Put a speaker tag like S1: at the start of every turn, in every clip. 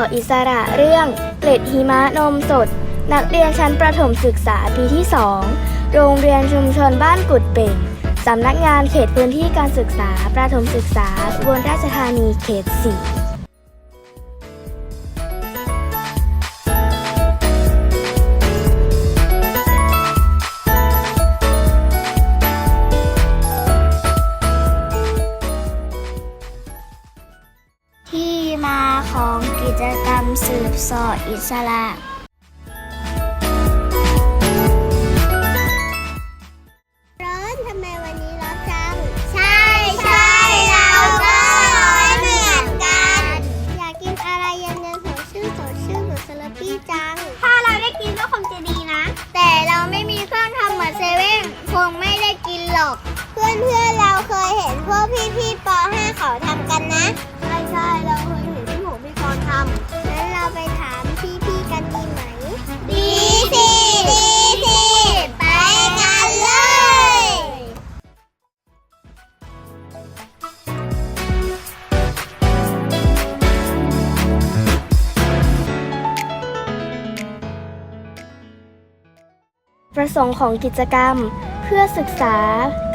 S1: ออิสระเรื่องเกล็ดหิมะนมสด นักเรียนชั้นประถมศึกษาปีที่ 2 โรงเรียนชุมชนบ้านกุดเป่งสำนักงานเขตพื้นที่การศึกษาประถมศึกษาอุบลราชธานีเขต 4
S2: ที่มาของ จกรรมสืบสออิสระ ประส
S1: งค์ของกิจกรรม เพื่อศึกษา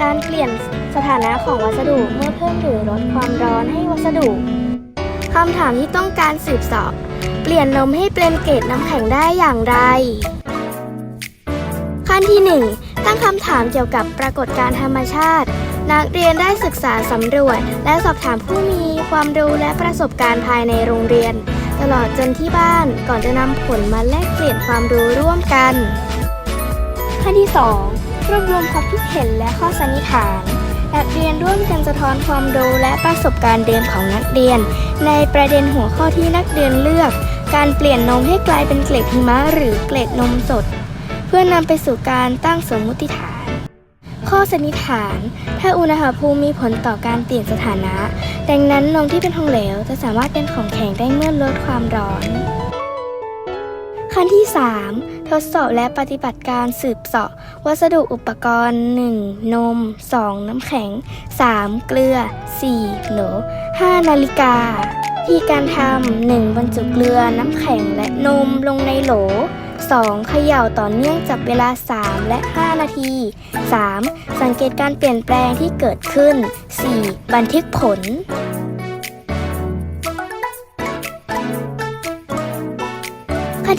S1: การเปลี่ยนสถานะของวัสดุเมื่อเพิ่มหรือลดความร้อนให้วัสดุคำถามที่ต้องการสืบสอบ เปลี่ยนนมให้เป็นเกล็ดน้ำแข็งได้อย่างไร ขั้นที่ 1 ตั้งคำถามเกี่ยวกับปรากฏการณ์ธรรมชาติ นักเรียนได้ศึกษาสำรวจ และสอบถามผู้มีความรู้และประสบการณ์ภายในโรงเรียน ตลอดจนที่บ้านก่อนจะนำผลมาแลกเปลี่ยนความรู้ร่วมกัน ขั้นที่ 2 รวบรวมความคิดเห็นและข้อสันนิษฐานนักเรียนร่วมกันสะท้อนความรู้และประสบการณ์เดิมของนักเรียน ในประเด็นหัวข้อที่นักเรียนเลือก การเปลี่ยนนมให้กลายเป็นเกล็ดหิมะหรือเกล็ดนมสด เพื่อนำไปสู่การตั้งสมมุติฐาน ข้อสันนิษฐาน ถ้าอุณหภูมิมีผลต่อการเปลี่ยนสถานะ ดังนั้นนมที่เป็นทองเหลวจะสามารถเป็นของแข็งได้เมื่อลดความร้อน ขั้นที่ 3 ทดสอบและปฏิบัติการสืบเสาะ วัสดุอุปกรณ์ 1. นม 2. น้ำแข็ง 3. เกลือ 4. โหล 5. นาฬิกาที่การทำ 1. บรรจุเกลือ น้ำแข็งและนมลงในโหล 2. เขย่าต่อเนื่องจับเวลา 3 และ 5 นาที 3. สังเกตการเปลี่ยนแปลงที่เกิดขึ้น 4. บันทึกผล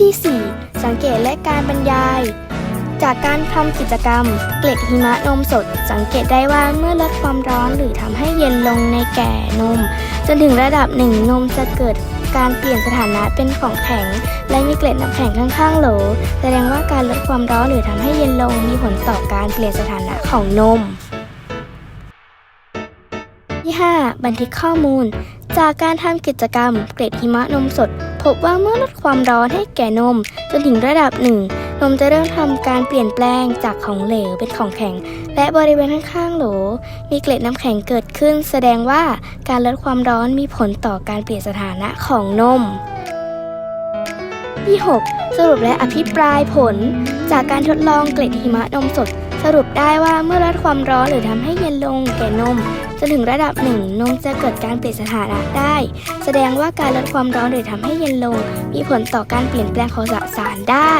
S1: ที่ 4 สังเกตและการบรรยาย จากการทำกิจกรรม เกล็ดหิมะนมสด สังเกตได้ว่าเมื่อลดความร้อนหรือทำให้เย็นลงในแก่นม จนถึงระดับหนึ่งนมจะเกิดการเปลี่ยนสถานะเป็นของแข็ง และมีเกล็ดน้ำแข็งข้างๆโหล แสดงว่าการลดความร้อนหรือทำให้เย็นลงมีผลต่อการเปลี่ยนสถานะของนม ที่ 5 บันทึกข้อมูล จากการทำกิจกรรม เกล็ดหิมะนมสด พบว่าเมื่อลดความร้อนให้แก่นมจนถึงระดับหนึ่งนมจะเริ่มทำการเปลี่ยนแปลงจากของเหลวเป็นของแข็ง และบริเวณข้างๆโหล มีเกล็ดน้ำแข็งเกิดขึ้น แสดงว่าการลดความร้อนมีผลต่อการเปลี่ยนสถานะของนม ที่ 6 สรุปและอภิปรายผล จากการทดลองเกล็ดหิมะนมสด สรุปได้ว่าเมื่อลดความร้อนหรือทำให้เย็นลงแก่นม จนถึงระดับหนึ่งนมจะเกิดการเปลี่ยนสถานะได้ แสดงว่าการลดความร้อนหรือทำให้เย็นลง มีผลต่อการเปลี่ยนแปลงของสสารได้